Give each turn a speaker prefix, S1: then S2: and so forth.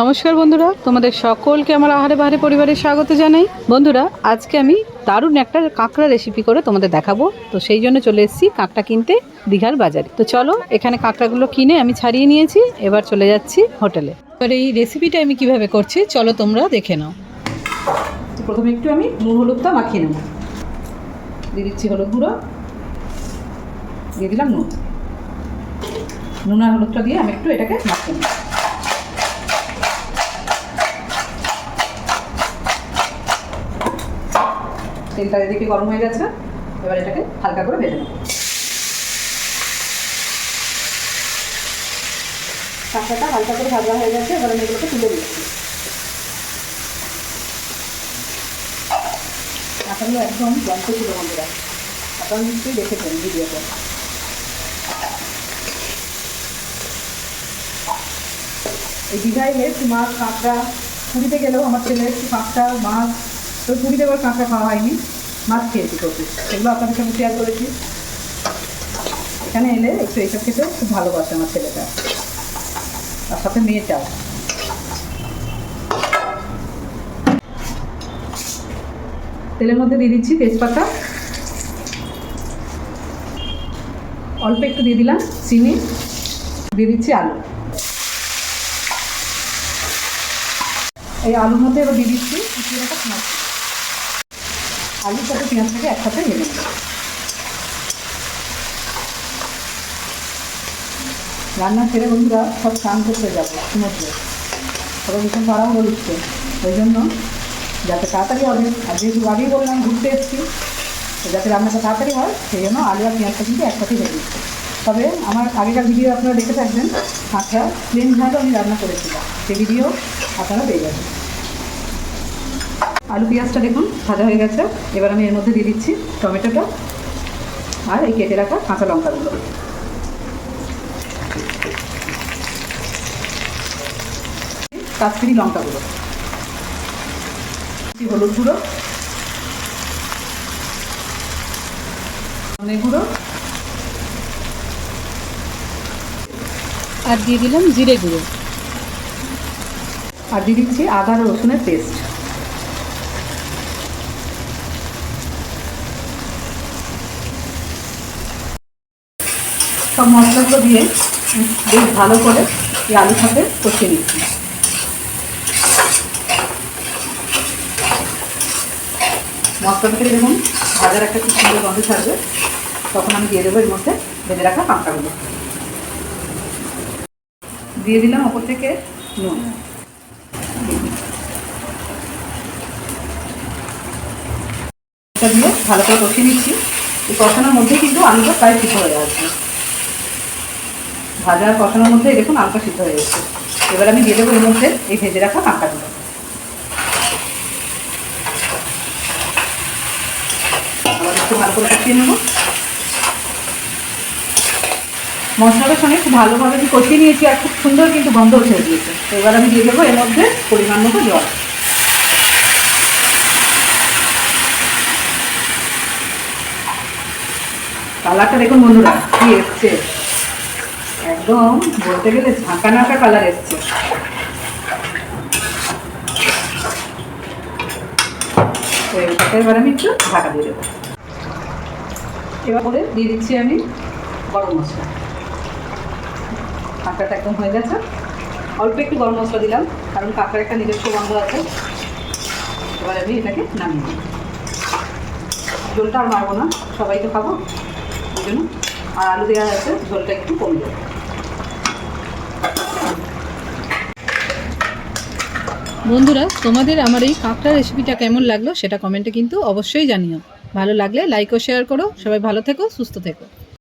S1: নমস্কার বন্ধুরা, তোমাদের সকলকে আমার আহারে বাহারে পরিবারের স্বাগত জানাই। বন্ধুরা, আজকে আমি দারুণ একটা কাঁকড়া রেসিপি করে তোমাদের দেখাবো। তো সেই জন্য চলে এসেছি কাঁকড়া কিনতে দীঘার বাজারে। তো চলো, এখানে কাঁকড়াগুলো কিনে আমি ছাড়িয়ে নিয়েছি, এবার চলে যাচ্ছি হোটেলে। এবার এই রেসিপিটা আমি কীভাবে করছি, চলো তোমরা দেখে নাও। প্রথমে একটু আমি নুন, হলুদটা মাখিয়ে নেব। দিয়ে দিচ্ছি হলুদ গুঁড়ো। দিয়ে দিলাম নুন। নুন আর হলুদটা দিয়ে আমি একটু এটাকে মাখিয়ে নেব। তেলটা এদিকে গরম হয়ে গেছে, এবার এটাকে হালকা করে ভেজে নেব। কাঁকড়াটা হালকা করে ভাজা হয়ে গেছে, এবার আমি এগুলোকে তুলে দিচ্ছি কাঁকড়াগুলো একদম জন্ত ছিল বন্ধুরা। আপনারা নিশ্চয়ই দেখেছেন ভিডিওতে। এই দীঘায় মাছ, কাঁকড়া, পুরীতে গেলেও আমার ছেলে, কাঁকড়া, মাছ তো পুরীতে আবার কাঁকড়া খাওয়া হয়নি। মাছ খেয়েছি প্রচুর। এগুলো আপনাদের সঙ্গে শেয়ার করেছি। এখানে এলে একটু এইসব খেতে খুব ভালোবাসে আমার ছেলেটা। তার সাথে মেয়েটাও তেলের মধ্যে দিয়ে দিচ্ছি তেজপাতা। অল্প একটু দিয়ে দিলাম চিনি। দিয়ে দিচ্ছি আলু। এই আলুর মধ্যে এবার দিয়ে দিচ্ছি কিছু আলুর সাথে পেঁয়াজটাকে একসাথে ভেজে রান্না ছেড়ে বন্ধুরা সব স্নান করতে যাব সমুদ্রে সবাই ভীষণ তাড়াহুড়ো দিচ্ছে ওই জন্য যাতে তাড়াতাড়ি হবে। আর যেহেতু আগেই বললাম ঘুরতে এসেছি, তো যাতে রান্নাটা তাড়াতাড়ি হয়, সেই জন্য আলু আর পেঁয়াজটা কিন্তু একসাথেই ভেজে দিচ্ছি তবে আমার আগেকার ভিডিও আপনারা দেখে থাকবেন কাঁচা প্লেন ভাবে আমি রান্না করেছিলাম। সেই ভিডিও আপনারা পেয়ে যাবেন। আলু পেঁয়াজটা দেখুন, ভাজা হয়ে গেছে। এবার আমি এর মধ্যে দিয়ে দিচ্ছি টমেটোটা আর এই কেটে রাখা কাঁচা লঙ্কাগুলো। কাশ্মীরি লঙ্কাগুলো। হলুদ গুঁড়ো। ধনে গুঁড়ো। আর দিয়ে দিলাম জিরে গুঁড়ো। আর দিয়ে দিচ্ছি আদা রসুনের পেস্ট। সব মশলাগুলো দিয়ে বেশ ভালো করে এই আলুর সাথে কষিয়ে নিচ্ছি। মশলা থেকে দেখুন, ভাজার একটা খুব সুন্দর গন্ধ ছাড়বে। তখন আমি দিয়ে দেবো এর মধ্যে বেঁধে রাখা কাঁকড়াগুলো দিয়ে দিলাম ওপর থেকে নুন। দিয়ে ভালো করে কষিয়ে নিচ্ছি। এই কষানোর মধ্যে কিন্তু আলুটা প্রায় ঠিক হয়ে আসবে ভাজা কষানোর মধ্যে দেখুন আলকা সিদ্ধ হয়ে গেছে। এবার আমি দিয়ে দেবো এর মধ্যে এই ভেজে রাখা কাঁকড়াগুলো আবার একটু ভালো করে সঙ্গে খুব ভালোভাবে আমি কষিয়ে নিয়েছি আর খুব সুন্দর কিন্তু গন্ধ উঠে গিয়েছে। তো এবার আমি দিয়ে দেবো এর মধ্যে পরিমাণ মতো জল। কালারটা দেখুন বন্ধুরা কি এসছে। একদম বলতে গেলে ঝাঁকা নাকা কালার এসছে। তো এবার আমি একটু ঢাকা দিয়ে দেবো। এবার করে দিয়ে দিচ্ছি আমি গরম মশলা। কাঁকড়াটা একদম হয়ে গেছে। অল্প একটু গরম মশলা দিলাম, কারণ কাঁকড়ার একটা নিজস্ব গন্ধ আছে। এবার আমি এটাকে নামিয়ে দিই ঝোলটা আর মারবো না সবাই তো খাব। ওই জন্য আর আলু দেওয়া আছে ঝোলটা একটু কমে যাবে বন্ধুরা, তোমাদের আমার এই কাঁকড়া রেসিপিটা কেমন লাগল সেটা কমেন্টে কিন্তু অবশ্যই জানিও। ভালো লাগলে লাইক ও শেয়ার করো। সবাই ভালো থেকো, সুস্থ থেকো।